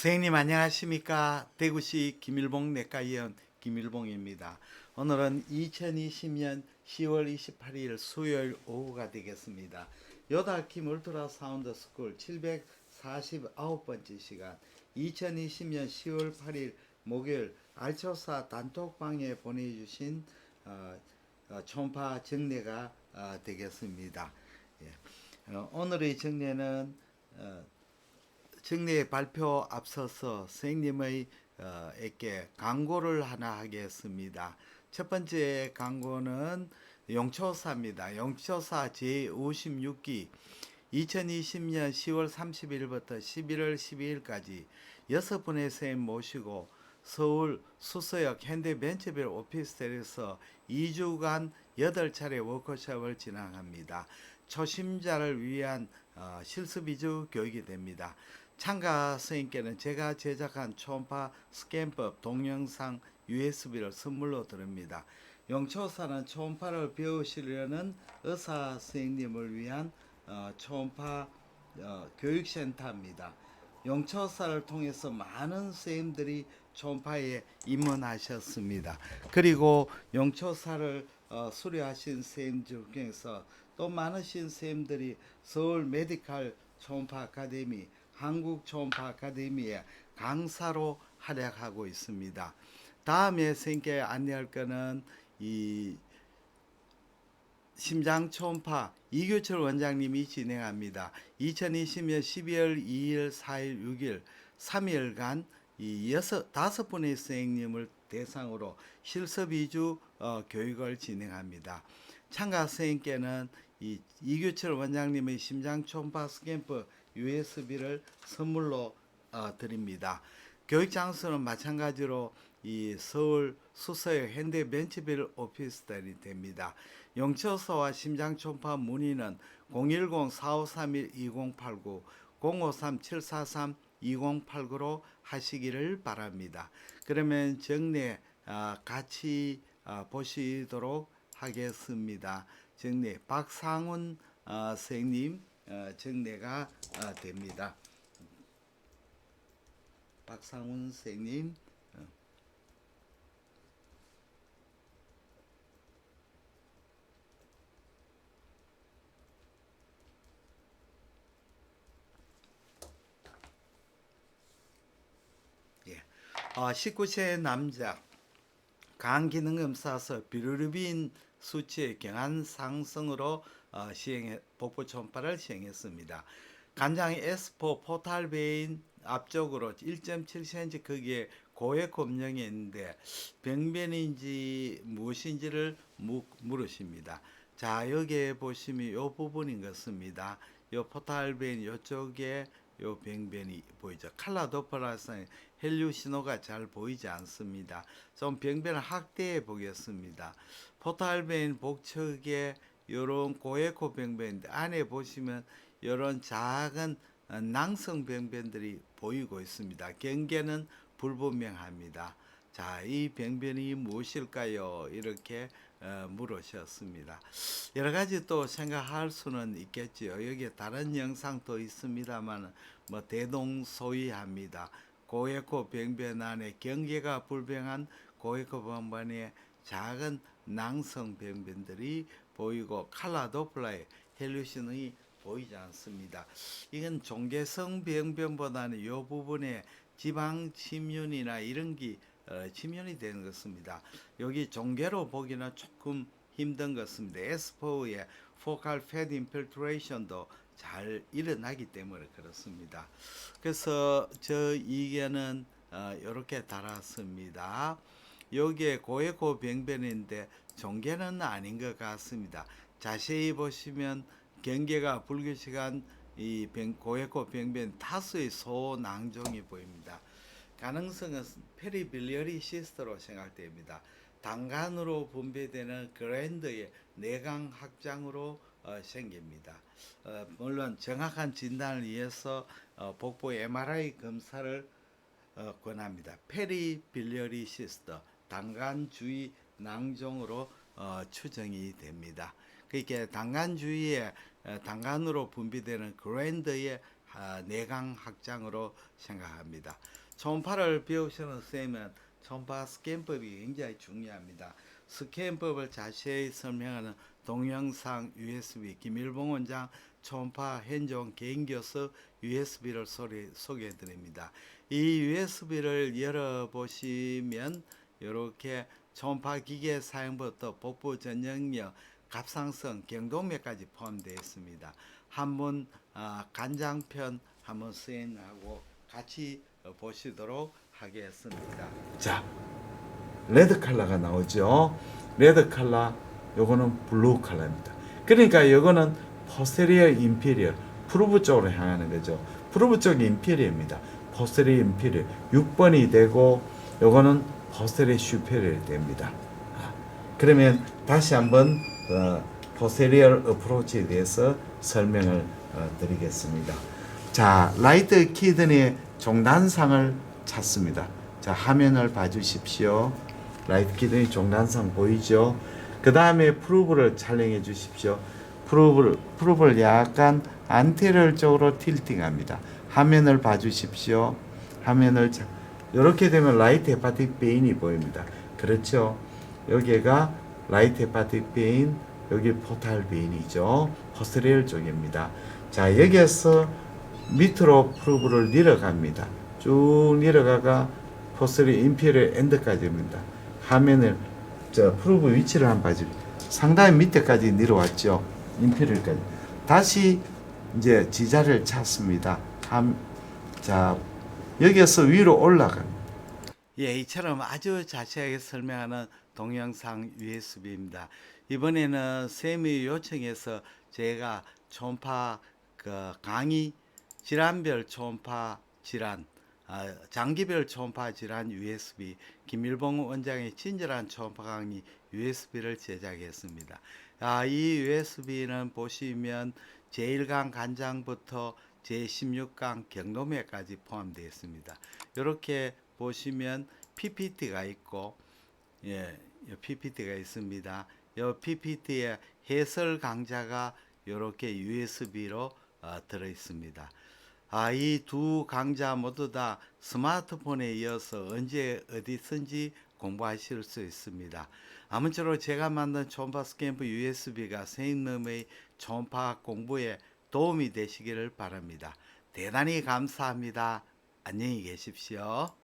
선생님 안녕하십니까 대구시 김일봉 내과의원 김일봉입니다. 오늘은 2020년 10월 28일 수요일 오후가 되겠습니다. 요다킴 울트라 사운드 스쿨 749번째 시간 2020년 10월 8일 목요일 알초사 단톡방에 보내주신 어, 어, 초음파 정례가 어, 되겠습니다. 예. 어, 오늘의 정례는 어, 정례 발표 앞서서 선생님의 어, 에게 광고를 하나 하겠습니다. 첫 번째 광고는 용초사입니다. 용초사 제56기 2020년 10월 30일부터 11월 12일까지 여섯 분의 선생님 모시고 서울 수서역 현대벤처빌 오피스텔에서 2주간 8차례 워크숍을 진행합니다. 초심자를 위한 어, 실습 위주 교육이 됩니다. 참가 선생님께는 제가 제작한 초음파 스캔법 동영상 USB를 선물로 드립니다. 영초사는 초음파를 배우시려는 의사 선생님을 위한 어, 초음파 어, 교육센터입니다. 영초사를 통해서 많은 선생님들이 초음파에 입문하셨습니다. 그리고 영초사를 어, 수료하신 선생님 중에서 또 많으신 선생님들이 서울 메디칼 초음파 아카데미, 한국 초음파 아카데미에 강사로 활약하고 있습니다. 다음에 선생님께 안내할 거는 이 심장 초음파 이교철 원장님이 진행합니다. 2020년 12월 2일, 4일, 6일 3일간 이 여섯 다섯 분의 선생님을 대상으로 실습 위주 어, 교육을 진행합니다. 참가 선생님께는 이 이교철 원장님의 심장 초음파 스캔프 USB를 선물로 어, 드립니다. 교육 장소는 마찬가지로 이 서울 수서역 현대벤처빌 오피스텔이 됩니다. 영초소와 심장 초음파 문의는 010-4531-2089, 053-743-2089로 하시기를 바랍니다. 그러면 정례 아, 같이 아, 보시도록 하겠습니다. 정례 박상훈 아, 선생님 어, 정례가 아, 됩니다. 박상훈 선생님 어. 예. 어, 19세 남자 간 기능 검사서 비루르빈 수치의 경한 상승으로 어, 시행해 복부 초음파를 시행했습니다. 간장의 S4 포탈 베인 앞쪽으로 1.7cm 크기의 고액 곰령이 있는데 병변인지 무엇인지를 무, 물으십니다. 자 여기에 보시면 이 부분인 것입니다. 요 포탈 베인 요쪽에 요 병변이 보이죠. 칼라 도플라스는 헬류 신호가 잘 보이지 않습니다. 좀 병변을 확대해 보겠습니다. 포탈베인 복측에 요런 고에코 병변인데 안에 보시면 요런 작은 어, 낭성 병변들이 보이고 있습니다. 경계는 불분명합니다. 자, 이 병변이 무엇일까요? 이렇게 어, 물으셨습니다. 여러 가지 또 생각할 수는 있겠지요. 여기에 다른 영상도 있습니다만 뭐 대동소이합니다. 고에코 병변 안에 경계가 불병한 고에코 병변에 작은 낭성 병변들이 보이고 칼라 도플라의 헬루신이 보이지 않습니다. 이건 종괴성 병변보다는 이 부분에 지방 침윤이나 이런 게 어, 침윤이 되는 것입니다. 여기 종괴로 보기는 조금 힘든 것입니다. S4의 focal fat infiltration도 잘 일어나기 때문에 그렇습니다. 그래서 저 이게는 어, 이렇게 달았습니다. 여기에 고에코 병변인데 종괴는 아닌 것 같습니다. 자세히 보시면 경계가 불규칙한 이 병, 고에코 병변 다수의 소낭종이 보입니다. 가능성은 페리빌리어리 시스터로 생각됩니다. 단간으로 분배되는 그랜드의 내강 확장으로 어, 생깁니다. 어, 물론 정확한 진단을 위해서 어, 복부 MRI 검사를 어, 권합니다. 페리빌리어리 시스터 단간 주위 낭종으로 어, 추정이 됩니다. 그러니까 단간 주위에 어, 단간으로 분비되는 그랜드의 아, 내강 확장으로 생각합니다. 초음파를 배우시는 쌤은 초음파 스캔법이 굉장히 중요합니다. 스캔법을 자세히 설명하는 동영상 USB 김일봉 원장 초음파 현종 개인교수 USB를 소개해 드립니다. 이 USB를 열어 보시면 이렇게 초음파 기계 사용부터 복부 전형력, 갑상선, 경동맥까지 포함되어 있습니다. 한번 아, 간장편 한번 수행하고 같이 어, 보시도록 하겠습니다. 자, 레드 컬러가 나오죠. 레드 컬러, 요거는 블루 컬러입니다. 그러니까 요거는 포스테리어 인피리어, 프루브 쪽으로 향하는 거죠. 프루브 쪽이 인피리어입니다. 포스테리어 인피리어 6번이 되고 요거는 포스테리어 슈페리어 됩니다. 아, 그러면 다시 한번 어, 포스테리어 어프로치에 대해서 설명을 어, 드리겠습니다. 자, 라이트 키드의 종단상을 찾습니다. 자, 화면을 봐주십시오. 라이트 키드의 종단상 보이죠? 그 다음에 프루브를 촬영해 주십시오. 프루브를, 프루브를 약간 안테리얼 쪽으로 틸팅합니다. 화면을 봐주십시오. 화면을 자, 이렇게 되면 라이트 헤파틱 베인이 보입니다. 그렇죠? 여기가 라이트 헤파틱 베인, 여기 포탈 베인이죠. 포스리얼 쪽입니다. 자, 여기에서 밑으로 프루브를 내려갑니다. 쭉 내려가가 포스리 인피리얼 엔드까지입니다. 화면을 저 프루브 위치를 한번 봐주세요. 상당히 밑에까지 내려왔죠. 인피리얼까지. 다시 이제 지자를 찾습니다. 함, 자, 여기에서 위로 올라갑니다. 예, 이처럼 아주 자세하게 설명하는 동영상 USB입니다. 이번에는 쌤의 요청해서 제가 초음파 그 강의 질환별 초음파 질환 아, 장기별 초음파 질환 USB 김일봉 원장의 친절한 초음파 강의 USB를 제작했습니다. 아, 이 USB는 보시면 제1강 간장부터 제16강 경동맥까지 포함되어 있습니다. 이렇게 보시면 PPT가 있고 예, 이 PPT가 있습니다. 이 PPT에 해설 강좌가 이렇게 USB로 어, 들어 있습니다. 아, 이 두 강좌 모두 다 스마트폰에 이어서 언제 어디든지 공부하실 수 있습니다. 아무쪼록 제가 만든 초음파 스캠프 USB가 선생님의 초음파 공부에 도움이 되시기를 바랍니다. 대단히 감사합니다. 안녕히 계십시오.